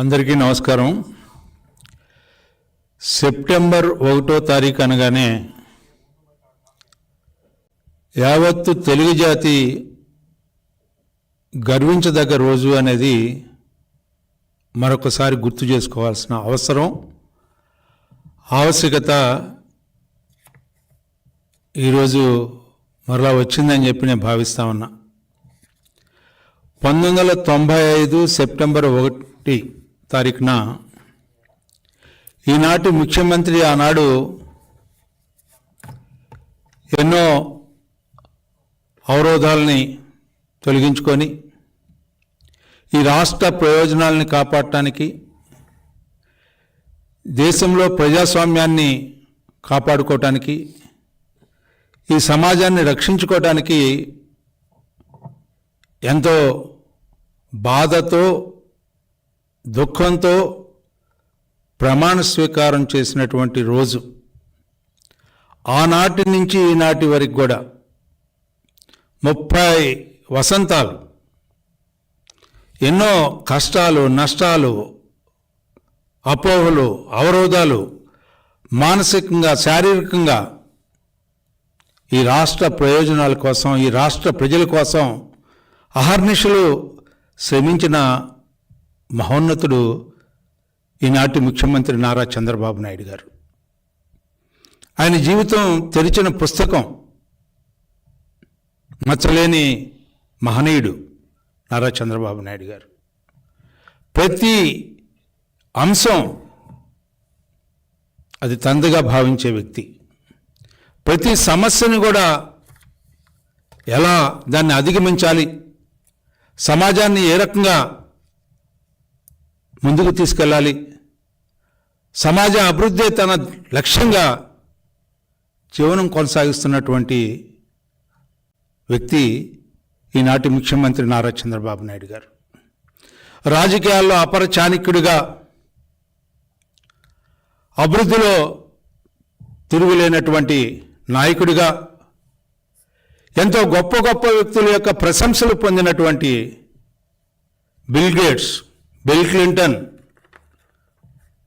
అందరికీ నమస్కారం. సెప్టెంబర్ ఒకటో తారీఖు అనగానే యావత్తు తెలుగు జాతి గర్వించదగ్గ రోజు అనేది మరొకసారి గుర్తు చేసుకోవాల్సిన అవసరం. ఆవశ్యకత ఈరోజు మరలా వచ్చిందని చెప్పి నేను భావిస్తా ఉన్నా. పంతొమ్మిది వందల తొంభై ఐదు సెప్టెంబర్ ఒకటి తారీఖున ఈనాటి ముఖ్యమంత్రి ఆనాడు ఎన్నో అవరోధాలని తొలగించుకొని ఈ రాష్ట్ర ప్రయోజనాలని కాపాడటానికి దేశంలో ప్రజాస్వామ్యాన్ని కాపాడుకోవటానికి ఈ సమాజాన్ని రక్షించుకోవటానికి ఎంతో బాధతో దుఃఖంతో ప్రమాణ స్వీకారం చేసినటువంటి రోజు. ఆనాటి నుంచి ఈనాటి వరకు కూడా ముప్పై వసంతాలు ఎన్నో కష్టాలు నష్టాలు అపోహలు అవరోధాలు మానసికంగా శారీరకంగా ఈ రాష్ట్ర ప్రయోజనాల కోసం ఈ రాష్ట్ర ప్రజల కోసం అహర్నిశలు శ్రమించిన మహోన్నతుడు ఈనాటి ముఖ్యమంత్రి నారా చంద్రబాబు నాయుడు గారు. ఆయన జీవితం తెరిచిన పుస్తకం మచ్చలేని మహనీయుడు నారా చంద్రబాబు నాయుడు గారు. ప్రతి అంశం అది తందుగా భావించే వ్యక్తి. ప్రతి సమస్యను కూడా ఎలా దాన్ని అధిగమించాలి సమాజాన్ని ఏ రకంగా ముందుకు తీసుకెళ్ళాలి. సమాజ అభివృద్ధి తన లక్ష్యంగా జీవనం కొనసాగిస్తున్నటువంటి వ్యక్తి ఈనాటి ముఖ్యమంత్రి నారా చంద్రబాబు నాయుడు గారు. రాజకీయాల్లో అపర చాణక్యుడిగా అభివృద్ధిలో తిరుగులేనటువంటి నాయకుడిగా ఎంతో గొప్ప గొప్ప వ్యక్తుల యొక్క ప్రశంసలు పొందినటువంటి Bill Gates Bill Clinton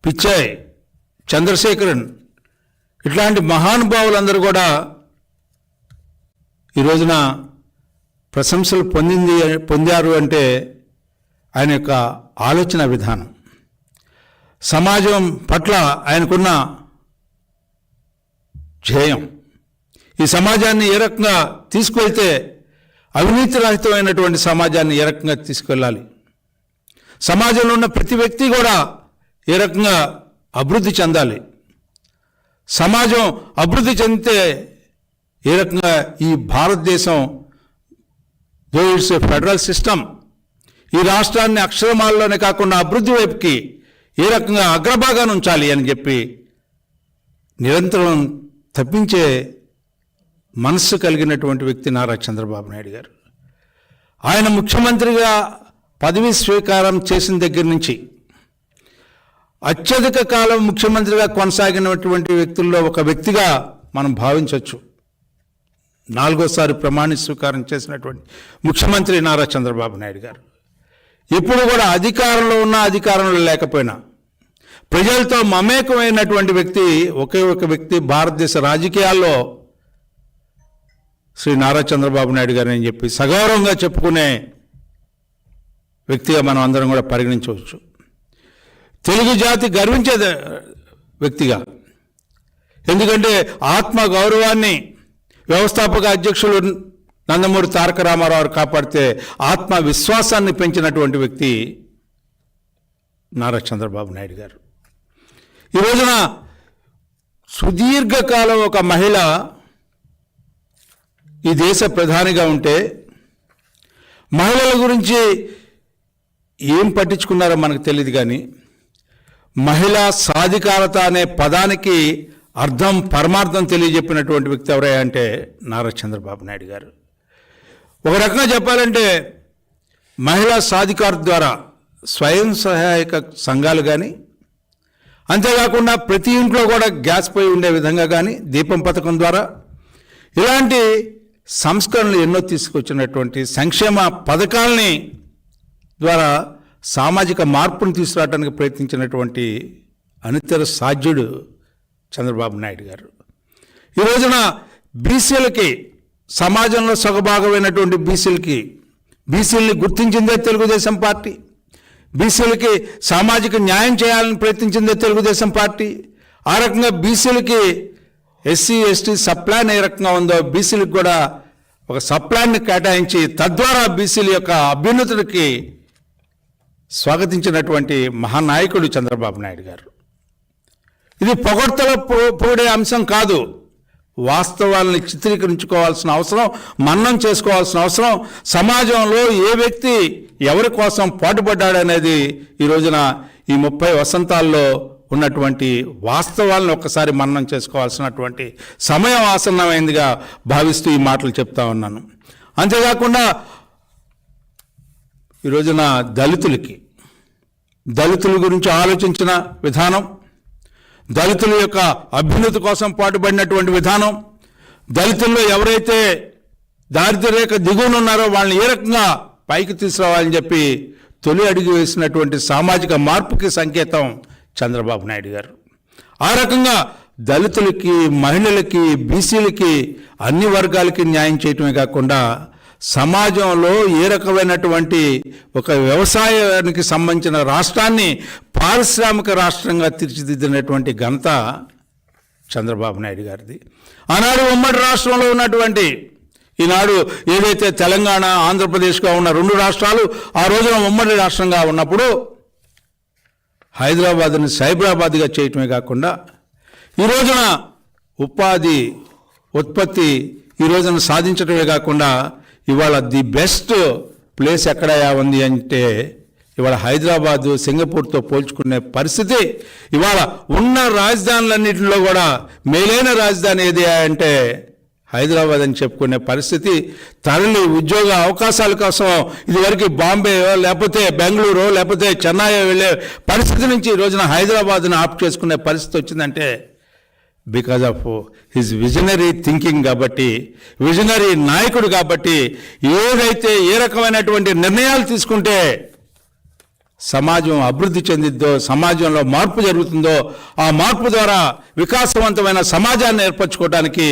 Pichai Chandrasekaran ఇట్లాంటి మహానుభావులందరూ కూడా ఈ రోజున ప్రశంసలు పొందింది పొందారు అంటే ఆయన యొక్క ఆలోచన విధానం. సమాజం పట్ల ఆయనకున్న ధ్యేయం. ఈ సమాజాన్ని ఏ రకంగా తీసుకువెళ్తే అవినీతి రహితమైనటువంటి సమాజాన్ని ఏ రకంగా తీసుకెళ్ళాలి సమాజంలో ఉన్న ప్రతి వ్యక్తి కూడా ఏ రకంగా అభివృద్ధి చెందాలి? సమాజం అభివృద్ధి చెందితే ఏ రకంగా ఈ భారతదేశం though it's a federal system? ఈ రాష్ట్రాన్ని అక్షరమాలలోనే కాకుండా అభివృద్ధి వైపుకి ఏ రకంగా అగ్రభాగాన్ని ఉంచాలి అని చెప్పి నిరంతరం తప్పించే మనస్సు కలిగినటువంటి వ్యక్తి నారా చంద్రబాబు నాయుడు గారు. ఆయన ముఖ్యమంత్రిగా పదవి స్వీకారం చేసిన దగ్గర నుంచి అత్యధిక కాలం ముఖ్యమంత్రిగా కొనసాగినటువంటి వ్యక్తుల్లో ఒక వ్యక్తిగా మనం భావించవచ్చు. నాలుగోసారి ప్రమాణ స్వీకారం చేసినటువంటి ముఖ్యమంత్రి నారా చంద్రబాబు నాయుడు గారు. ఇప్పుడు కూడా అధికారంలో ఉన్న అధికారంలో లేకపోయినా ప్రజలతో మమేకమైనటువంటి వ్యక్తి ఒకే ఒక వ్యక్తి భారతదేశ రాజకీయాల్లో శ్రీ నారా చంద్రబాబు నాయుడు గారు అని చెప్పి సగౌరవంగా చెప్పుకునే వ్యక్తిగా మనం అందరం కూడా పరిగణించవచ్చు. తెలుగు జాతి గర్వించే వ్యక్తిగా. ఎందుకంటే ఆత్మ గౌరవాన్ని వ్యవస్థాపక అధ్యక్షులు నందమూరి తారక రామారావు కాపాడితే ఆత్మ విశ్వాసాన్ని పెంచినటువంటి వ్యక్తి నారా చంద్రబాబు నాయుడు గారు. ఈ రోజున సుదీర్ఘకాలం ఒక మహిళ ఈ దేశ ప్రధానిగా ఉంటే మహిళల గురించి ఏం పట్టించుకున్నారో మనకు తెలియదు కానీ మహిళా సాధికారత అనే పదానికి అర్థం పరమార్థం తెలియజెప్పినటువంటి వ్యక్తి ఎవరయ్యా అంటే నారా చంద్రబాబు నాయుడు గారు. ఒక రకంగా చెప్పాలంటే మహిళా సాధికారత ద్వారా స్వయం సహాయక సంఘాలు కానీ అంతేకాకుండా ప్రతి ఇంట్లో కూడా గ్యాస్ పొయ్యి ఉండే విధంగా కానీ దీపం పథకం ద్వారా ఇలాంటి సంస్కరణలు ఎన్నో తీసుకొచ్చినటువంటి సంక్షేమ పథకాలని ద్వారా సామాజిక మార్పును తీసుకురావడానికి ప్రయత్నించినటువంటి అనితర సాధ్యుడు చంద్రబాబు నాయుడు గారు. ఈ రోజున బీసీలకి సమాజంలో సగభాగమైనటువంటి బీసీలకి బీసీలని గుర్తించిందే తెలుగుదేశం పార్టీ. బీసీలకి సామాజిక న్యాయం చేయాలని ప్రయత్నించిందే తెలుగుదేశం పార్టీ. ఆ రకంగా బీసీలకి ఎస్సీ ఎస్టీ సప్లాన్ ఏ రకంగా ఉందో బీసీలకు కూడా ఒక సప్లాన్ని కేటాయించి తద్వారా బీసీల యొక్క అభ్యున్నతులకి స్వాగతించినటువంటి మహానాయకుడు చంద్రబాబు నాయుడు గారు. ఇది పొగడ్తల పోడే పొగిడే అంశం కాదు. వాస్తవాలను చిత్రీకరించుకోవాల్సిన అవసరం మన్నం చేసుకోవాల్సిన అవసరం సమాజంలో ఏ వ్యక్తి ఎవరి కోసం పాటుపడ్డాడనేది ఈ రోజున ఈ ముప్పై వసంతాల్లో ఉన్నటువంటి వాస్తవాలను ఒక్కసారి మన్నం చేసుకోవాల్సినటువంటి సమయం ఆసన్నమైందిగా భావిస్తూ ఈ మాటలు చెప్తా ఉన్నాను. అంతేకాకుండా ఈ రోజున దళితులకి దళితుల గురించి ఆలోచించిన విధానం దళితుల యొక్క అభ్యున్నతి కోసం పాటుపడినటువంటి విధానం దళితుల్లో ఎవరైతే దారిద్ర్యరేఖ దిగువన ఉన్నారో వాళ్ళని ఏ రకంగా పైకి తీసుకురావాలని చెప్పి తొలి అడుగు వేసినటువంటి సామాజిక మార్పుకి సంకేతం చంద్రబాబు నాయుడు గారు. ఆ రకంగా దళితులకి మహిళలకి బీసీలకి అన్ని వర్గాలకి న్యాయం చేయటమే కాకుండా సమాజంలో ఏ రకమైనటువంటి ఒక వ్యవసాయానికి సంబంధించిన రాష్ట్రాన్ని పారిశ్రామిక రాష్ట్రంగా తీర్చిదిద్దినటువంటి ఘనత చంద్రబాబు నాయుడు గారిది. ఆనాడు ఉమ్మడి రాష్ట్రంలో ఉన్నటువంటి ఈనాడు ఏదైతే తెలంగాణ ఆంధ్రప్రదేశ్గా ఉన్న రెండు రాష్ట్రాలు ఆ రోజున ఉమ్మడి రాష్ట్రంగా ఉన్నప్పుడు హైదరాబాద్ని సైబరాబాద్గా చేయటమే కాకుండా ఈ రోజున ఉపాధి ఉత్పత్తి ఈ రోజున సాధించటమే కాకుండా ఇవాళ ది బెస్ట్ ప్లేస్ ఎక్కడ ఉంది అంటే ఇవాళ హైదరాబాదు సింగపూర్తో పోల్చుకునే పరిస్థితి. ఇవాళ ఉన్న రాజధానులన్నింటిలో కూడా మేలైన రాజధాని ఏది అంటే హైదరాబాద్ అని చెప్పుకునే పరిస్థితి. తరలి ఉద్యోగ అవకాశాల కోసం ఇదివరకు బాంబే లేకపోతే బెంగళూరు లేకపోతే చెన్నై వెళ్ళే పరిస్థితి నుంచి ఈ రోజున హైదరాబాద్ను ఆప్ చేసుకునే పరిస్థితి వచ్చిందంటే because of his visionary thinking కాబట్టి విజనరీ నాయకుడు కాబట్టి ఏదైతే ఏ రకమైనటువంటి నిర్ణయాలు తీసుకుంటే సమాజం అభివృద్ధి చెందిద్దో సమాజంలో మార్పు జరుగుతుందో ఆ మార్పు ద్వారా వికాసవంతమైన సమాజాన్ని ఏర్పరచుకోవడానికి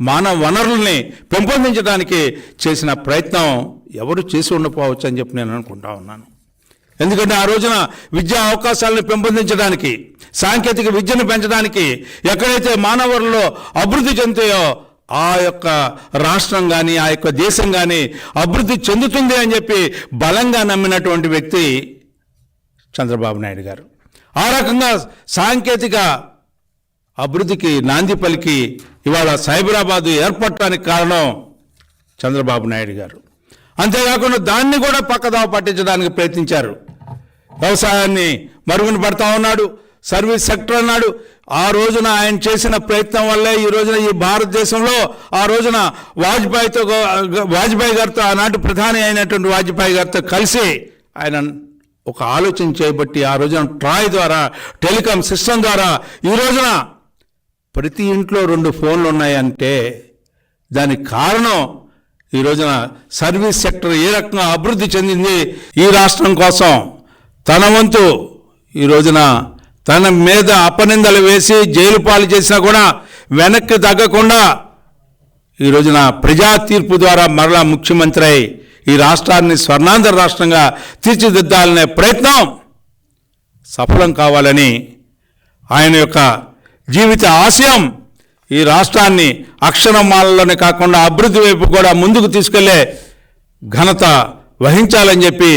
మానవ వనరుల్ని పెంపొందించడానికి చేసిన ప్రయత్నం ఎవరు చేసి ఉండపోవచ్చు అని చెప్పి నేను అనుకుంటా ఉన్నాను. ఎందుకంటే ఆ రోజున విద్యా అవకాశాలను పెంపొందించడానికి సాంకేతిక విద్యను పెంచడానికి ఎక్కడైతే మానవులలో అభివృద్ధి చెందుతాయో ఆ యొక్క రాష్ట్రం కానీ ఆ యొక్క దేశం కానీ అభివృద్ధి చెందుతుంది అని చెప్పి బలంగా నమ్మినటువంటి వ్యక్తి చంద్రబాబు నాయుడు గారు. ఆ రకంగా సాంకేతిక అభివృద్ధికి నాంది పలికి ఇవాళ సైబరాబాదు ఏర్పడటానికి కారణం చంద్రబాబు నాయుడు గారు. అంతేకాకుండా దాన్ని కూడా పక్కదావ పట్టించడానికి ప్రయత్నించారు. వ్యవసాయాన్ని మరుగున పడతా ఉన్నాడు సర్వీస్ సెక్టర్ అన్నాడు. ఆ రోజున ఆయన చేసిన ప్రయత్నం వల్లే ఈ రోజున ఈ భారతదేశంలో ఆ రోజున వాజ్పేయితో వాజ్పేయి గారితో ఆనాటి ప్రధాని అయినటువంటి వాజ్పేయి గారితో కలిసి ఆయన ఒక ఆలోచన చేయబట్టి ఆ రోజున ట్రాయ్ ద్వారా టెలికాం సిస్టమ్ ద్వారా ఈ రోజున ప్రతి ఇంట్లో రెండు ఫోన్లు ఉన్నాయంటే దానికి కారణం ఈ రోజున సర్వీస్ సెక్టర్ ఏ రకంగా అభివృద్ధి చెందింది ఈ రాష్ట్రం కోసం తన వంతు ఈ రోజున తన మీద అపనిందలు వేసి జైలు పాలు చేసినా కూడా వెనక్కి తగ్గకుండా ఈ రోజున ప్రజా తీర్పు ద్వారా మరలా ముఖ్యమంత్రి అయి ఈ రాష్ట్రాన్ని స్వర్ణాంధ్ర రాష్ట్రంగా తీర్చిదిద్దాలనే ప్రయత్నం సఫలం కావాలని ఆయన యొక్క జీవిత ఆశయం ఈ రాష్ట్రాన్ని అక్షరమాలలోనే కాకుండా అభివృద్ధి వైపు కూడా ముందుకు తీసుకెళ్ళే ఘనత వహించాలని చెప్పి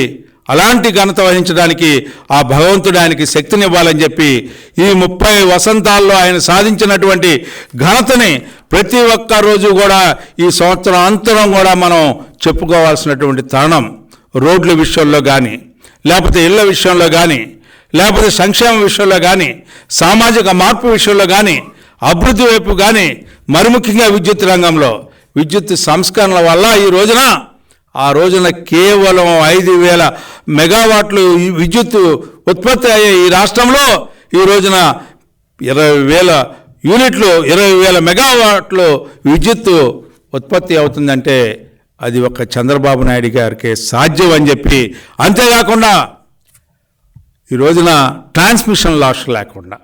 అలాంటి ఘనత వహించడానికి ఆ భగవంతుడు ఆయనకి శక్తినివ్వాలని చెప్పి ఈ ముప్పై వసంతాల్లో ఆయన సాధించినటువంటి ఘనతని ప్రతి ఒక్క రోజు కూడా ఈ సంవత్సరం అంతరం కూడా మనం చెప్పుకోవాల్సినటువంటి తరుణం. రోడ్ల విషయంలో కానీ లేకపోతే ఇళ్ళ విషయంలో కానీ లేకపోతే సంక్షేమ విషయంలో కానీ సామాజిక మార్పు విషయంలో కానీ అభివృద్ధి వైపు కానీ మరి ముఖ్యంగా విద్యుత్ రంగంలో విద్యుత్ సంస్కరణల వల్ల ఈ రోజున ఆ రోజున కేవలం ఐదు వేల మెగావాట్లు ఈ విద్యుత్ ఉత్పత్తి అయ్యే ఈ రాష్ట్రంలో ఈ రోజున ఇరవై వేల యూనిట్లు ఇరవై వేల మెగావాట్లు విద్యుత్ ఉత్పత్తి అవుతుందంటే అది ఒక చంద్రబాబు నాయుడు గారికి సాధ్యం అని చెప్పి అంతేకాకుండా ఈ రోజున ట్రాన్స్మిషన్ లాస్ లేకుండా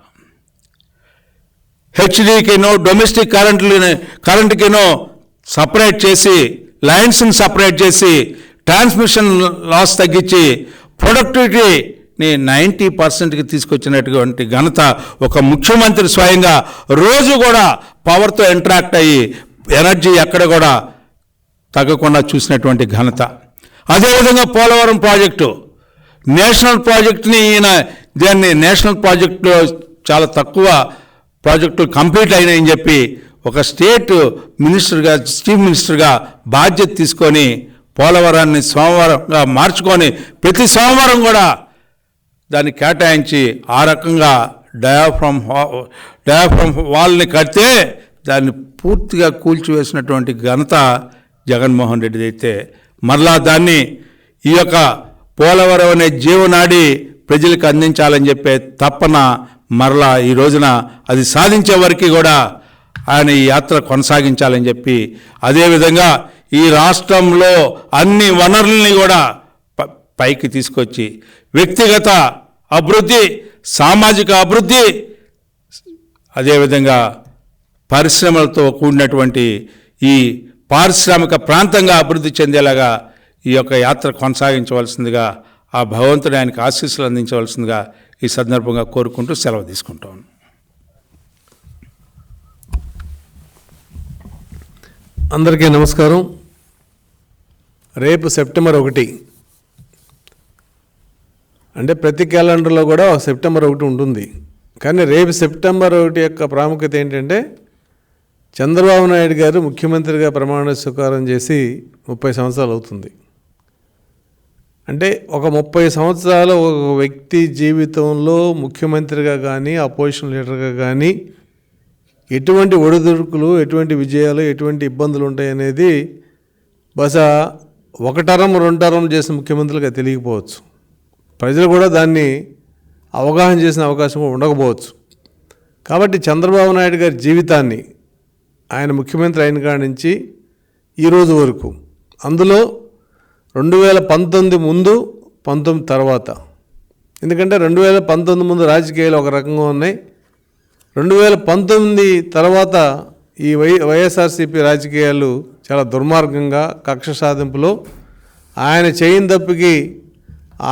హెచ్డీకినో డొమెస్టిక్ కరెంట్ని కరెంట్కినో సపరేట్ చేసి లైన్స్ని సపరేట్ చేసి ట్రాన్స్మిషన్ లాస్ తగ్గించి ప్రొడక్టివిటీని నైంటీ పర్సెంట్కి తీసుకొచ్చినటువంటి ఘనత ఒక ముఖ్యమంత్రి స్వయంగా రోజు కూడా పవర్తో ఇంటరాక్ట్ అయ్యి ఎనర్జీ ఎక్కడ కూడా తగ్గకుండా చూసినటువంటి ఘనత. అదేవిధంగా పోలవరం ప్రాజెక్టు. నేషనల్ ప్రాజెక్ట్ని ఈయన దాన్ని నేషనల్ ప్రాజెక్టులో చాలా తక్కువ ప్రాజెక్టులు కంప్లీట్ అయినాయని చెప్పి ఒక స్టేట్ మినిస్టర్గా చీఫ్ మినిస్టర్గా బాధ్యత తీసుకొని పోలవరాన్ని సోమవారంగా మార్చుకొని ప్రతి సోమవారం కూడా దాన్ని కేటాయించి ఆ రకంగా డయాఫ్రమ్ డయాఫ్రమ్ వాల్ని కడితే దాన్ని పూర్తిగా కూల్చివేసినటువంటి ఘనత జగన్మోహన్ రెడ్డి అయితే. మరలా దాన్ని ఈ యొక్క పోలవరం అనే జీవనాడి ప్రజలకు అందించాలని చెప్పే తప్పన మరలా ఈ రోజున అది సాధించే వరకు కూడా ఆయన ఈ యాత్ర కొనసాగించాలని చెప్పి అదేవిధంగా ఈ రాష్ట్రంలో అన్ని వనరుల్ని కూడా ప- పైకి తీసుకొచ్చి వ్యక్తిగత అభివృద్ధి సామాజిక అభివృద్ధి అదేవిధంగా పరిశ్రమలతో కూడినటువంటి ఈ పారిశ్రామిక ప్రాంతంగా అభివృద్ధి చెందేలాగా ఈ యొక్క యాత్ర కొనసాగించవలసిందిగా ఆ భగవంతుడు ఆయనకు ఆశీస్సులు అందించవలసిందిగా ఈ సందర్భంగా కోరుకుంటూ సెలవు తీసుకుంటాను అందరికీ నమస్కారం. రేపు సెప్టెంబర్ ఒకటి. అంటే ప్రతి క్యాలెండర్లో కూడా సెప్టెంబర్ ఒకటి ఉంటుంది. కానీ రేపు సెప్టెంబర్ ఒకటి యొక్క ప్రాముఖ్యత ఏంటంటే చంద్రబాబు నాయుడు గారు ముఖ్యమంత్రిగా ప్రమాణ స్వీకారం చేసి ముప్పై సంవత్సరాలు అవుతుంది. అంటే ఒక ముప్పై సంవత్సరాలు ఒక వ్యక్తి జీవితంలో ముఖ్యమంత్రిగా కానీ అపోజిషన్ లీడర్గా కానీ ఎటువంటి ఒడిదుడుకులు ఎటువంటి విజయాలు ఎటువంటి ఇబ్బందులు ఉంటాయి అనేది బహుశా ఒక టరం రెండు టరం చేసిన ముఖ్యమంత్రులుగా తెలియకపోవచ్చు. ప్రజలు కూడా దాన్ని అవగాహన చేసిన అవకాశం ఉండకపోవచ్చు. కాబట్టి చంద్రబాబు నాయుడు గారి జీవితాన్ని ఆయన ముఖ్యమంత్రి అయిన కాడి నుంచి ఈరోజు వరకు అందులో రెండు వేల పంతొమ్మిది ముందు పంతొమ్మిది తర్వాత. ఎందుకంటే రెండు వేల పంతొమ్మిది ముందు రాజకీయాలు ఒక రకంగా ఉన్నాయి. రెండు వేల పంతొమ్మిది తర్వాత ఈ వై వైఎస్ఆర్సీపీ రాజకీయాలు చాలా దుర్మార్గంగా కక్ష సాధింపులో ఆయన చేయని తప్పికి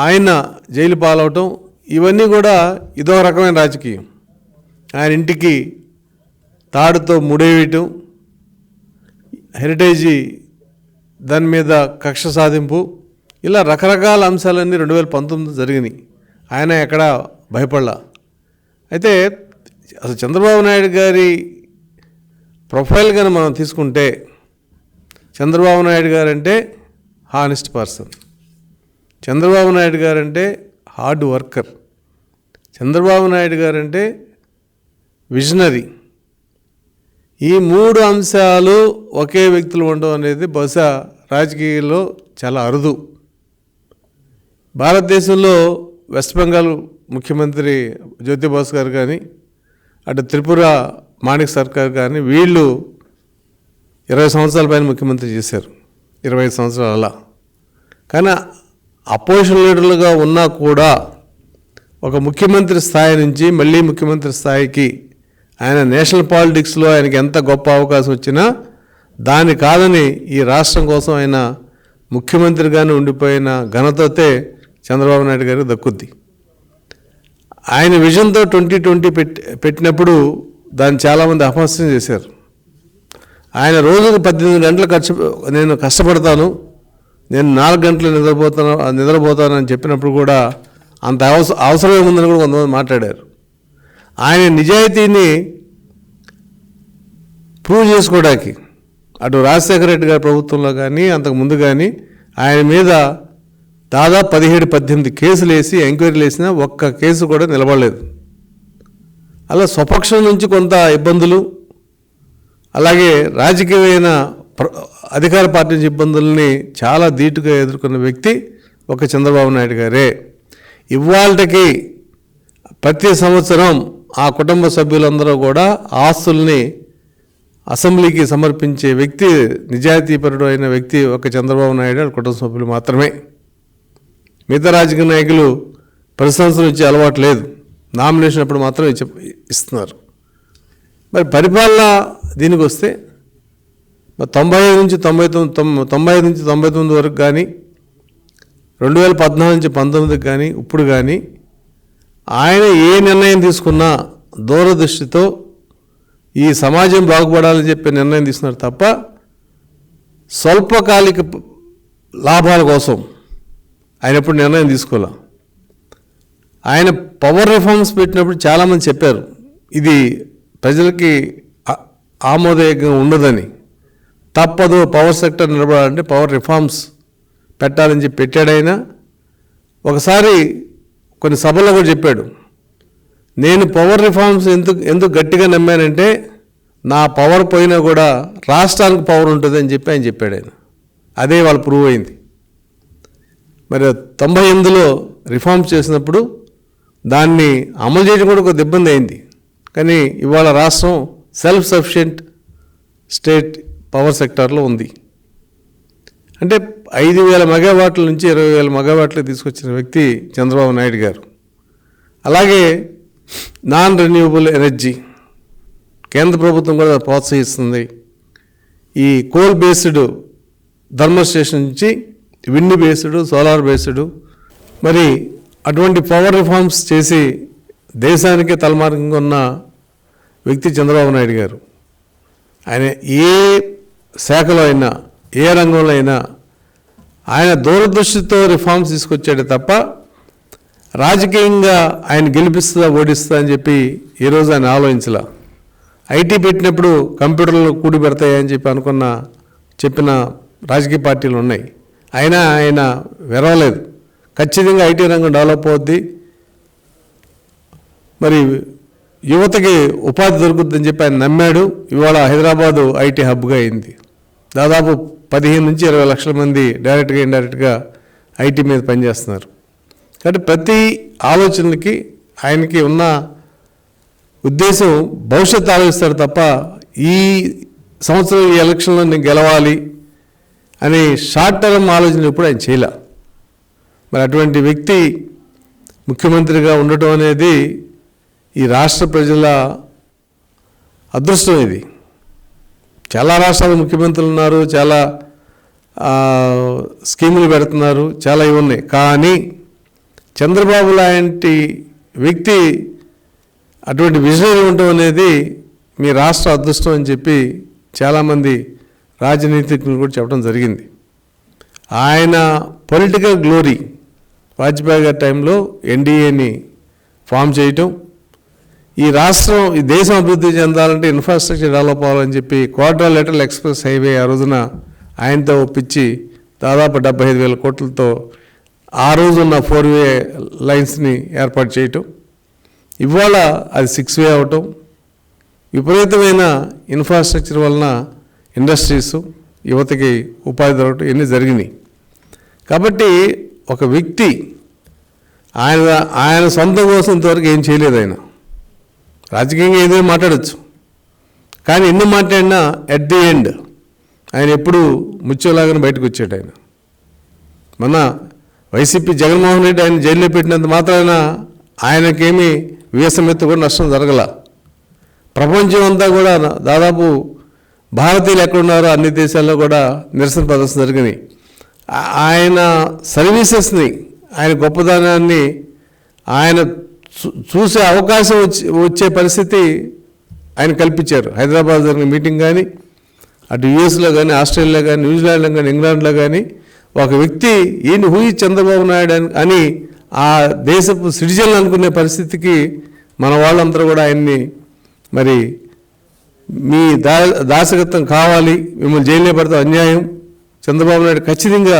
ఆయన జైలు పాలవటం ఇవన్నీ కూడా ఇదో రకమైన రాజకీయం. ఆయన ఇంటికి తాడుతో ముడేయటం హెరిటేజీ దాని మీద కక్ష సాధింపు. ఇలా రకరకాల అంశాలన్నీ రెండు వేల పంతొమ్మిది జరిగినాయి. ఆయన ఎక్కడ భయపడలా. అయితే అసలు చంద్రబాబు నాయుడు గారి ప్రొఫైల్ కానీ మనం తీసుకుంటే చంద్రబాబు నాయుడు గారు అంటే హానెస్ట్ పర్సన్. చంద్రబాబు నాయుడు గారు అంటే హార్డ్ వర్కర్. చంద్రబాబు నాయుడు గారు అంటే విజనరీ. ఈ మూడు అంశాలు ఒకే వ్యక్తులు ఉండడం అనేది బహుశా రాజకీయాల్లో చాలా అరుదు. భారతదేశంలో వెస్ట్ బెంగాల్ ముఖ్యమంత్రి జ్యోతిబాస్ గారు కానీ అటు త్రిపుర మాణిక్ సర్కార్ కానీ వీళ్ళు ఇరవై సంవత్సరాల పైన ముఖ్యమంత్రి చేశారు. ఇరవై ఐదు సంవత్సరాలు అలా. కానీ అపోజిషన్ లీడర్లుగా ఉన్నా కూడా ఒక ముఖ్యమంత్రి స్థాయి నుంచి మళ్ళీ ముఖ్యమంత్రి స్థాయికి ఆయన నేషనల్ పాలిటిక్స్లో ఆయనకి ఎంత గొప్ప అవకాశం వచ్చినా దాని కాదని ఈ రాష్ట్రం కోసం ఆయన ముఖ్యమంత్రిగానే ఉండిపోయిన ఘనతతే చంద్రబాబు నాయుడు గారికి దక్కుద్ది. ఆయన విజన్తో ట్వంటీ ట్వంటీ పెట్టి పెట్టినప్పుడు దాన్ని చాలామంది అపహాస్యం చేశారు. ఆయన రోజుకు పద్దెనిమిది గంటలు ఖర్చు నేను కష్టపడతాను నేను నాలుగు గంటలు నిద్రపోతాను నిద్రపోతాను అని చెప్పినప్పుడు కూడా అంత అవసరం అవసరం ఏముందని కూడా కొంతమంది మాట్లాడారు. ఆయన నిజాయితీని ప్రూవ్ చేసుకోవడానికి. అటు రాజశేఖర రెడ్డి గారి ప్రభుత్వంలో కానీ అంతకు ముందు కానీ ఆయన మీద దాదాపు పదిహేడు పద్దెనిమిది కేసులు వేసి ఎంక్వైరీలు వేసినా ఒక్క కేసు కూడా నిలబడలేదు. అలా స్వపక్షం నుంచి కొంత ఇబ్బందులు అలాగే రాజకీయమైన అధికార పార్టీ నుంచి ఇబ్బందుల్ని చాలా ధీటుగా ఎదుర్కొన్న వ్యక్తి ఒక చంద్రబాబు నాయుడు గారే. ఇవాళకి ప్రతి సంవత్సరం ఆ కుటుంబ సభ్యులందరూ కూడా ఆస్తుల్ని అసెంబ్లీకి సమర్పించే వ్యక్తి నిజాయితీపరుడు అయిన వ్యక్తి ఒక చంద్రబాబు నాయుడు కుటుంబ సభ్యులు మాత్రమే. మిగతా రాజకీయ నాయకులు ప్రతి సంవత్సరం ఇచ్చే అలవాటు లేదు. నామినేషన్ అప్పుడు మాత్రం ఇచ్చే ఇస్తున్నారు. మరి పరిపాలన దీనికి వస్తే మరి తొంభై ఐదు నుంచి తొంభై తొమ్మిది తొం- తొంభై ఐదు నుంచి తొంభై తొమ్మిది వరకు కానీ రెండు వేల పద్నాలుగు నుంచి పంతొమ్మిదికి కానీ ఇప్పుడు కానీ ఆయన ఏ నిర్ణయం తీసుకున్నా దూరదృష్టితో ఈ సమాజం బాగుపడాలని చెప్పి నిర్ణయం తీసుకున్నారు తప్ప స్వల్పకాలిక లాభాల కోసం ఆయన ఎప్పుడు నిర్ణయం తీసుకోలే. ఆయన పవర్ రిఫార్మ్స్ పెట్టినప్పుడు చాలామంది చెప్పారు ఇది ప్రజలకి ఆమోదయోగ్యంగా ఉండదని. తప్పదు పవర్ సెక్టర్ నిలబడాలంటే పవర్ రిఫార్మ్స్ పెట్టాలని చెప్పి పెట్టాడైనా ఒకసారి కొన్ని సభల్లో కూడా చెప్పాడు నేను పవర్ రిఫార్మ్స్ ఎందుకు ఎందుకు గట్టిగా నమ్మానంటే నా పవర్ పోయినా కూడా రాష్ట్రానికి పవర్ ఉంటుంది అని చెప్పి ఆయన చెప్పాడు ఆయన. అదే వాళ్ళు ప్రూవ్ అయింది. మరి తొంభై ఎనిమిదిలో రిఫార్మ్స్ చేసినప్పుడు దాన్ని అమలు చేయడం కూడా కొద్ది ఇబ్బంది అయింది. కానీ ఇవాళ రాష్ట్రం సెల్ఫ్ సఫిషియెంట్ స్టేట్ పవర్ సెక్టార్లో ఉంది. అంటే ఐదు వేల మెగావాట్ల నుంచి ఇరవై వేల మెగావాట్లు తీసుకొచ్చిన వ్యక్తి చంద్రబాబు నాయుడు గారు. అలాగే నాన్ రెన్యూవబుల్ ఎనర్జీ కేంద్ర ప్రభుత్వం కూడా ప్రోత్సహిస్తుంది. ఈ కోల్ బేస్డ్ థర్మల్ స్టేషన్ నుంచి విండ్ బేస్డ్ సోలార్ బేస్డ్ మరి అటువంటి పవర్ రిఫార్మ్స్ చేసి దేశానికే తలమార్గంగా ఉన్న వ్యక్తి చంద్రబాబు నాయుడు గారు. ఆయన ఏ శాఖలో అయినా ఏ రంగంలో అయినా ఆయన దూరదృష్టితో రిఫార్మ్స్ తీసుకొచ్చాడు తప్ప రాజకీయంగా ఆయన గెలిపిస్తుందా ఓడిస్తుందా అని చెప్పి ఈరోజు ఆయన ఆలోచించలా. ఐటీ పెట్టినప్పుడు కంప్యూటర్లు కూడి పెడతాయని చెప్పి అనుకున్న చెప్పిన రాజకీయ పార్టీలు ఉన్నాయి. అయినా ఆయన వెరవలేదు. ఖచ్చితంగా ఐటీ రంగం డెవలప్ అవుద్ది. మరి యువతకి ఉపాధి దొరుకుతుందని చెప్పి ఆయన నమ్మాడు. ఇవాళ హైదరాబాదు ఐటీ హబ్గా అయింది. దాదాపు పదిహేను నుంచి ఇరవై లక్షల మంది డైరెక్ట్గా ఇండైరెక్ట్గా ఐటీ మీద పనిచేస్తున్నారు. కాబట్టి ప్రతి ఆలోచనలకి ఆయనకి ఉన్న ఉద్దేశం భవిష్యత్తు ఆలోచిస్తాడు తప్ప ఈ సంవత్సరం ఈ ఎలక్షన్లో నేను గెలవాలి అనే షార్ట్ టర్మ్ ఆలోచన ఎప్పుడు ఆయన చేయలే. మరి అటువంటి వ్యక్తి ముఖ్యమంత్రిగా ఉండటం అనేది ఈ రాష్ట్ర ప్రజల అదృష్టం ఇది. చాలా రాష్ట్రాల ముఖ్యమంత్రులు ఉన్నారు చాలా స్కీములు పెడుతున్నారు. చాలా ఇవి ఉన్నాయి. కానీ చంద్రబాబు లాంటి వ్యక్తి అటువంటి విజనరీ ఉండటం అనేది మీ రాష్ట్ర అదృష్టం అని చెప్పి చాలామంది రాజనీతిజ్ఞులు కూడా చెప్పడం జరిగింది. ఆయన పొలిటికల్ గ్లోరీ వాజ్పేయి గారి టైంలో ఎన్డీఏని ఫామ్ చేయటం ఈ రాష్ట్రం ఈ దేశం అభివృద్ధి చెందాలంటే ఇన్ఫ్రాస్ట్రక్చర్ డెవలప్ అవ్వాలని చెప్పి క్వార్టర్ లెటర్ ఎక్స్ప్రెస్ హైవే ఆ రోజున ఆయనతో ఒప్పించి దాదాపు డెబ్బై ఐదు వేల కోట్లతో ఆ రోజున్న ఫోర్ వే లైన్స్ని ఏర్పాటు చేయటం. ఇవాళ అది సిక్స్ వే అవటం. విపరీతమైన ఇన్ఫ్రాస్ట్రక్చర్ వలన ఇండస్ట్రీస్ యువతకి ఉపాధి దొరకటం ఇవన్నీ జరిగినాయి. కాబట్టి ఒక వ్యక్తి ఆయన ఆయన సొంతం కోసం ఇంతవరకు ఏం చేయలేదు ఆయన. రాజకీయంగా ఏదైనా మాట్లాడచ్చు. కానీ ఎన్ని మాట్లాడినా ఎట్ ది ఎండ్ ఆయన ఎప్పుడు ముత్యంలాగానే బయటకు వచ్చాడు ఆయన. మన వైసీపీ జగన్మోహన్ రెడ్డి ఆయన జైల్లో పెట్టినంత మాత్రాన ఆయనకేమీ వీసమెత్త కూడా నష్టం జరగల. ప్రపంచం అంతా కూడా దాదాపు భారతీయులు ఎక్కడున్నారో అన్ని దేశాల్లో కూడా నిరసన ప్రదర్శన జరిగినాయి. ఆయన సర్వీసెస్ని ఆయన గొప్పదనాన్ని ఆయన చూసే అవకాశం వచ్చి వచ్చే పరిస్థితి ఆయన కల్పించారు. హైదరాబాద్ జరిగిన మీటింగ్ కానీ అటు యుఎస్లో కానీ ఆస్ట్రేలియా కానీ న్యూజిలాండ్లో కానీ ఇంగ్లాండ్లో కానీ ఒక వ్యక్తి ఈయన హూయి చంద్రబాబు నాయుడు అని అని ఆ దేశపు సిటిజన్లు అనుకునే పరిస్థితికి మన వాళ్ళందరూ కూడా ఆయన్ని మరి మీ దా దాసగత్వం కావాలి మిమ్మల్ని జైల్లో పడితే అన్యాయం. చంద్రబాబు నాయుడు ఖచ్చితంగా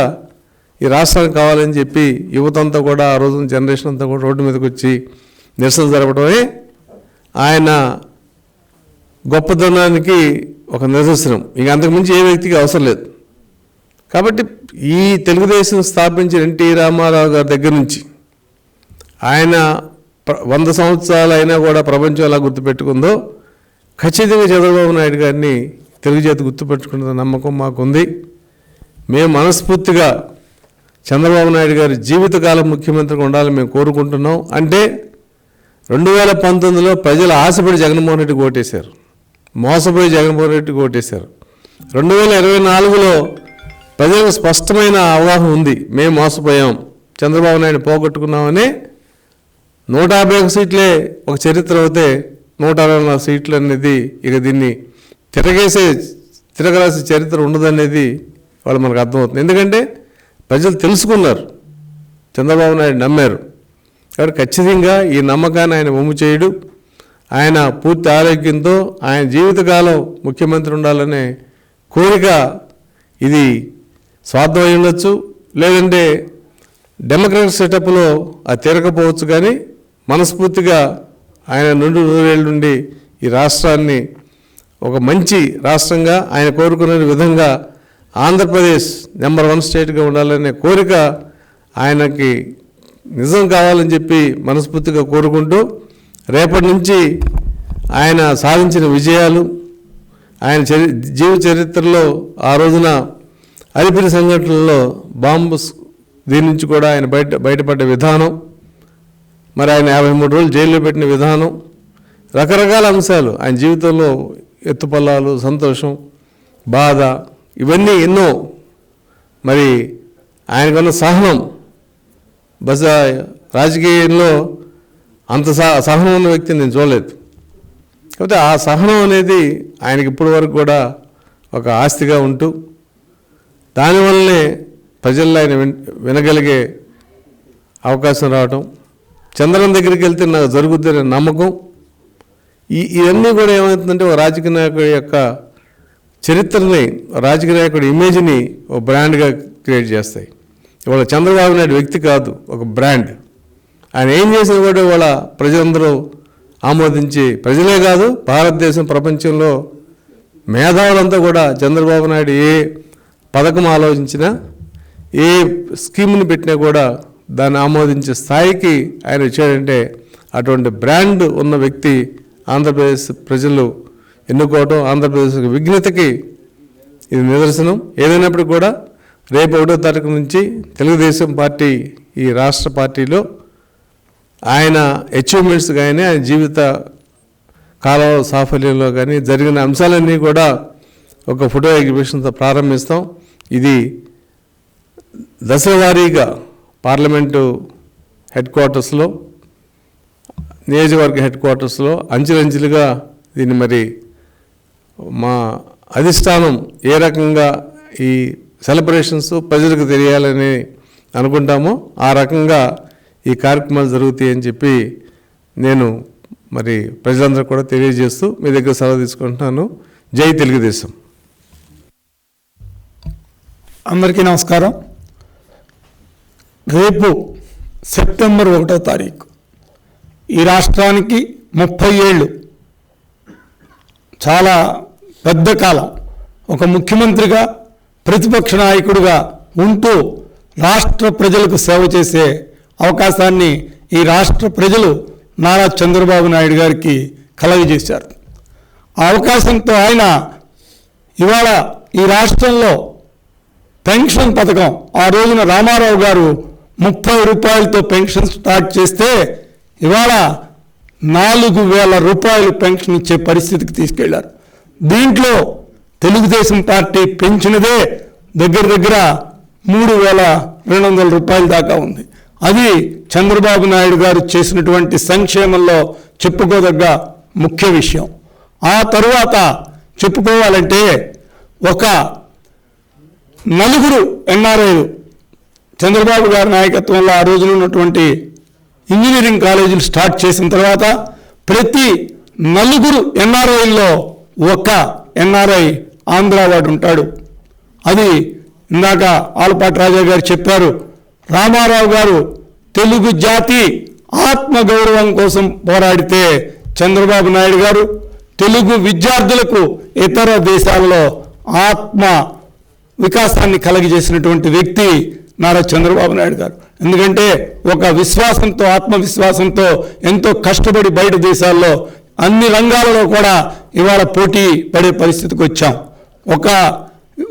ఈ రాష్ట్రానికి కావాలని చెప్పి యువత అంతా కూడా ఆ రోజున జనరేషన్ అంతా కూడా రోడ్డు మీదకి వచ్చి నిరసన జరపడమే ఆయన గొప్పతనానికి ఒక నిదర్శనం. ఇక అంతకుమించి ఏ వ్యక్తికి అవసరం లేదు. కాబట్టి ఈ తెలుగుదేశం స్థాపించిన ఎన్టీ రామారావు గారి దగ్గర నుంచి ఆయన వంద సంవత్సరాలు అయినా కూడా ప్రపంచం ఎలా గుర్తుపెట్టుకుందో ఖచ్చితంగా చంద్రబాబు నాయుడు గారిని తెలుగు చేతి గుర్తుపెట్టుకున్న నమ్మకం మాకుంది. మేము మనస్ఫూర్తిగా చంద్రబాబు నాయుడు గారి జీవితకాలం ముఖ్యమంత్రిగా ఉండాలని మేము కోరుకుంటున్నాం. అంటే రెండు వేల పంతొమ్మిదిలో ప్రజలు ఆశపడి జగన్మోహన్ రెడ్డి ఓటేశారు. మోసపోయి జగన్మోహన్ రెడ్డికి ఓటేశారు రెండు వేల ఇరవై నాలుగులో ప్రజలకు స్పష్టమైన అవగాహన ఉంది. మేము మోసపోయాం. చంద్రబాబు నాయుడు పోగొట్టుకున్నామని నూట యాభై ఒక సీట్లే ఒక చరిత్ర అవుతే నూట అరవై నాలుగు సీట్లు అనేది ఇక దీన్ని తిరగేసే తిరగరాసే చరిత్ర ఉండదనేది వాళ్ళు మనకు అర్థమవుతుంది. ఎందుకంటే ప్రజలు తెలుసుకున్నారు. చంద్రబాబు నాయుడు నమ్మారు. కాబట్టి ఖచ్చితంగా ఈ నమ్మకాన్ని ఆయన ఒమ్ము చేయడు. ఆయన పూర్తి ఆరోగ్యంతో ఆయన జీవితకాలం ముఖ్యమంత్రి ఉండాలనే కోరిక ఇది స్వార్థమై ఉండొచ్చు. లేదంటే డెమోక్రటిక్ సెటప్లో అది తీరకపోవచ్చు కానీ మనస్ఫూర్తిగా ఆయన నుండి నూరేళ్ళ నుండి ఈ రాష్ట్రాన్ని ఒక మంచి రాష్ట్రంగా ఆయన కోరుకునే విధంగా ఆంధ్రప్రదేశ్ నెంబర్ వన్ స్టేట్గా ఉండాలనే కోరిక ఆయనకి నిజం కావాలని చెప్పి మనస్ఫూర్తిగా కోరుకుంటూ రేపటి నుంచి ఆయన సాధించిన విజయాలు ఆయన చరి జీవ చరిత్రలో ఆ రోజున అలిపిరి సంఘటనలో బాంబు దీని నుంచి కూడా ఆయన బయట బయటపడ్డ విధానం మరి ఆయన యాభై మూడు రోజులు జైల్లో పెట్టిన విధానం రకరకాల అంశాలు ఆయన జీవితంలో ఎత్తుపల్లాలు సంతోషం బాధ ఇవన్నీ ఎన్నో మరి ఆయనకున్న సహనం బస రాజకీయంలో అంత సహనం ఉన్న వ్యక్తిని నేను చూడలేదు. కాకపోతే ఆ సహనం అనేది ఆయనకి ఇప్పటి వరకు కూడా ఒక ఆస్తిగా ఉంటూ దానివల్లనే ప్రజల్లో ఆయన వినగలిగే అవకాశం రావటం చంద్రం దగ్గరికి వెళ్తే నాకు జరుగుతుందనే నమ్మకం ఈ ఇవన్నీ కూడా ఏమవుతుందంటే ఒక రాజకీయ నాయకుడి యొక్క చరిత్రని రాజకీయ నాయకుడి ఇమేజ్ని ఒక బ్రాండ్గా క్రియేట్ చేస్తాయి. ఇవాళ చంద్రబాబు నాయుడు వ్యక్తి కాదు ఒక బ్రాండ్ ఆయన ఏం చేసినా కూడా ఇవాళ ప్రజలందరూ ఆమోదించి ప్రజలే కాదు భారతదేశం ప్రపంచంలో మేధావులంతా కూడా చంద్రబాబు నాయుడు ఏ పథకం ఆలోచించినా ఏ స్కీమ్ని పెట్టినా కూడా దాన్ని ఆమోదించే స్థాయికి ఆయన వచ్చాడంటే అటువంటి బ్రాండ్ ఉన్న వ్యక్తి ఆంధ్రప్రదేశ్ ప్రజలు ఎన్నుకోవటం ఆంధ్రప్రదేశ్ విఘ్నతకి ఇది నిదర్శనం. ఏదైనప్పటికీ కూడా రేపు ఒకటో తారీఖు నుంచి తెలుగుదేశం పార్టీ ఈ రాష్ట్ర పార్టీలో ఆయన అచీవ్మెంట్స్ కానీ ఆయన జీవిత కాల సాఫల్యంలో కానీ జరిగిన అంశాలన్నీ కూడా ఒక ఫోటో ఎగ్జిబిషన్తో ప్రారంభిస్తాం. ఇది దశలవారీగా పార్లమెంటు హెడ్ క్వార్టర్స్లో నియోజకవర్గ హెడ్ క్వార్టర్స్లో అంచెలంచెలుగా దీన్ని మరి మా అధిష్టానం ఏ రకంగా ఈ సెలబ్రేషన్స్ ప్రజలకు తెలియాలని అనుకుంటామో ఆ రకంగా ఈ కార్యక్రమాలు జరుగుతాయి అని చెప్పి నేను మరి ప్రజలందరూ కూడా తెలియజేస్తూ మీ దగ్గర సలహా తీసుకుంటున్నాను. జై తెలుగుదేశం. అందరికీ నమస్కారం. రేపు సెప్టెంబర్ ఒకటో తారీఖు ఈ రాష్ట్రానికి ముప్పై ఏళ్ళు. చాలా పెద్ద కాలం. ఒక ముఖ్యమంత్రిగా ప్రతిపక్ష నాయకుడిగా ఉంటూ రాష్ట్ర ప్రజలకు సేవ చేసే అవకాశాన్ని ఈ రాష్ట్ర ప్రజలు నారా చంద్రబాబు నాయుడు గారికి కలగజేశారు. ఆ అవకాశంతో ఆయన ఇవాళ ఈ రాష్ట్రంలో పెన్షన్ పథకం ఆ రోజున రామారావు గారు ముప్పై రూపాయలతో పెన్షన్ స్టార్ట్ చేస్తే ఇవాళ నాలుగు వేల రూపాయలు పెన్షన్ ఇచ్చే పరిస్థితికి తీసుకెళ్ళారు. దీంట్లో తెలుగుదేశం పార్టీ పెంచినదే దగ్గర దగ్గర మూడు వేల రెండు వందల రూపాయల దాకా ఉంది. అది చంద్రబాబు నాయుడు గారు చేసినటువంటి సంక్షేమంలో చెప్పుకోదగ్గ ముఖ్య విషయం. ఆ తరువాత చెప్పుకోవాలంటే ఒక నలుగురు ఎన్ఆర్ఐలు చంద్రబాబు గారి నాయకత్వంలో ఆ రోజున ఉన్నటువంటి ఇంజనీరింగ్ కాలేజీలు స్టార్ట్ చేసిన తర్వాత ప్రతి నలుగురు ఎన్ఆర్ఐల్లో ఒక ఎన్ఆర్ఐ ఆంధ్రవాడు ఉంటాడు. అది ఇందాక ఆలపాటి రాజా గారు చెప్పారు. రామారావు గారు తెలుగు జాతి ఆత్మగౌరవం కోసం పోరాడితే చంద్రబాబు నాయుడు గారు తెలుగు విద్యార్థులకు ఇతర దేశాల్లో ఆత్మ వికాసాన్ని కలగజేసినటువంటి వ్యక్తి నారా చంద్రబాబు నాయుడు గారు. ఎందుకంటే ఒక విశ్వాసంతో ఆత్మవిశ్వాసంతో ఎంతో కష్టపడి బయట దేశాల్లో అన్ని రంగాలలో కూడా ఇవాళ పోటీ పడే పరిస్థితికి వచ్చాం. ఒక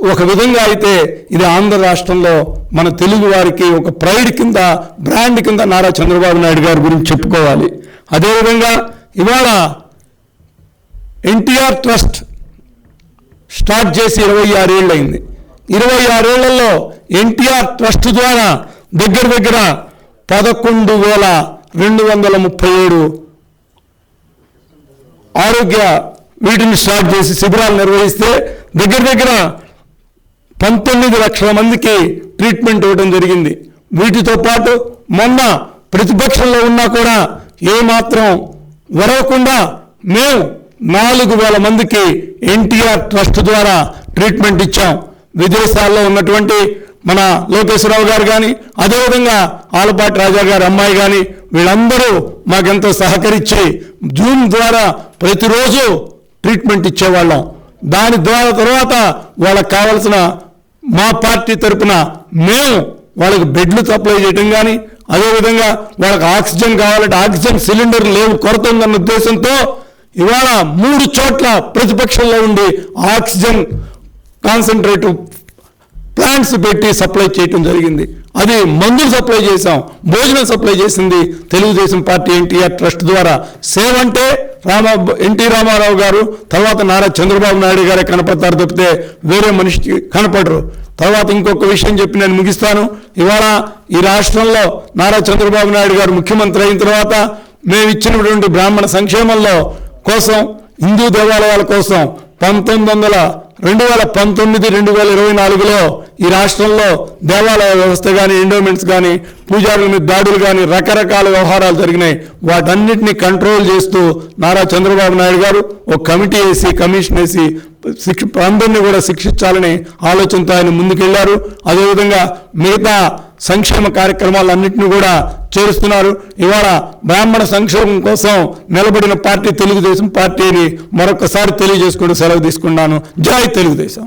ఒక విధంగా అయితే ఇది ఆంధ్ర రాష్ట్రంలో మన తెలుగు వారికి ఒక ప్రైడ్ కింద బ్రాండ్ కింద నారా చంద్రబాబు నాయుడు గారి గురించి చెప్పుకోవాలి. అదేవిధంగా ఇవాళ ఎన్టీఆర్ ట్రస్ట్ స్టార్ట్ చేసి ఇరవై ఆరేళ్ళు అయింది ఇరవై ఆరేళ్ళలో ఎన్టీఆర్ ట్రస్ట్ ద్వారా దగ్గర దగ్గర పదకొండు వేల రెండు వందల ముప్పై ఏడు ఆరోగ్య వీటిని స్టార్ట్ చేసి శిబిరాలు నిర్వహిస్తే దగ్గర దగ్గర పంతొమ్మిది లక్షల మందికి ట్రీట్మెంట్ ఇవ్వడం జరిగింది. వీటితో పాటు మొన్న ప్రతిపక్షంలో ఉన్నా కూడా ఏమాత్రం వరవకుండా మేము నాలుగు వేల మందికి ఎన్టీఆర్ ట్రస్ట్ ద్వారా ట్రీట్మెంట్ ఇచ్చాం. విదేశాల్లో ఉన్నటువంటి మన లోకేశ్వరరావు గారు కానీ అదేవిధంగా ఆలపాటి రాజా గారి అమ్మాయి కానీ వీళ్ళందరూ మాకెంతో సహకరించి జూమ్ ద్వారా ప్రతిరోజు ట్రీట్మెంట్ ఇచ్చేవాళ్ళం. దాని ద్వారా తర్వాత వాళ్ళకి కావలసిన మా పార్టీ తరపున మేము వాళ్ళకి బెడ్లు సప్లై చేయటం కానీ అదేవిధంగా వాళ్ళకి ఆక్సిజన్ కావాలంటే ఆక్సిజన్ సిలిండర్ లేవు కొరత ఉందన్న ఉద్దేశంతో ఇవాళ మూడు చోట్ల ప్రతిపక్షంలో ఉండి ఆక్సిజన్ కాన్సన్ట్రేట్ ప్లాంట్స్ పెట్టి సప్లై చేయటం జరిగింది. అది మందులు సప్లై చేశాం భోజనం సప్లై చేసింది తెలుగుదేశం పార్టీ ఎన్టీఆర్ ట్రస్ట్ ద్వారా. సేవ అంటే రామ ఎన్టీ రామారావు గారు తర్వాత నారా చంద్రబాబు నాయుడు గారే కనపడతారు తప్పితే వేరే మనిషికి కనపడరు. తర్వాత ఇంకొక విషయం చెప్పి నేను ముగిస్తాను. ఇవాళ ఈ రాష్ట్రంలో నారా చంద్రబాబు నాయుడు గారు ముఖ్యమంత్రి అయిన తర్వాత మేము ఇచ్చినటువంటి బ్రాహ్మణ సంక్షేమంలో కోసం హిందూ దేవాలయాల కోసం పంతొమ్మిది వందల రెండు వేల పంతొమ్మిది రెండు వేల ఇరవై నాలుగులో ఈ రాష్ట్రంలో దేవాలయ వ్యవస్థ కానీ ఎండోమెంట్స్ కానీ పూజారుల మీద దాడులు కానీ రకరకాల వ్యవహారాలు జరిగినాయి. వాటన్నిటిని కంట్రోల్ చేస్తూ నారా చంద్రబాబు నాయుడు గారు ఒక కమిటీ వేసి కమిషన్ వేసి శిక్ష అందరినీ కూడా శిక్షించాలని ఆలోచనతో ఆయన ముందుకెళ్ళారు. అదేవిధంగా మిగతా సంక్షేమ కార్యక్రమాలన్నింటినీ కూడా చేరుస్తున్నారు. ఇవాళ బ్రాహ్మణ సంక్షేమం కోసం నిలబడిన పార్టీ తెలుగుదేశం పార్టీని మరొకసారి తెలియజేసుకుంటూ సెలవు తీసుకున్నాను. జై తెలుగుదేశం.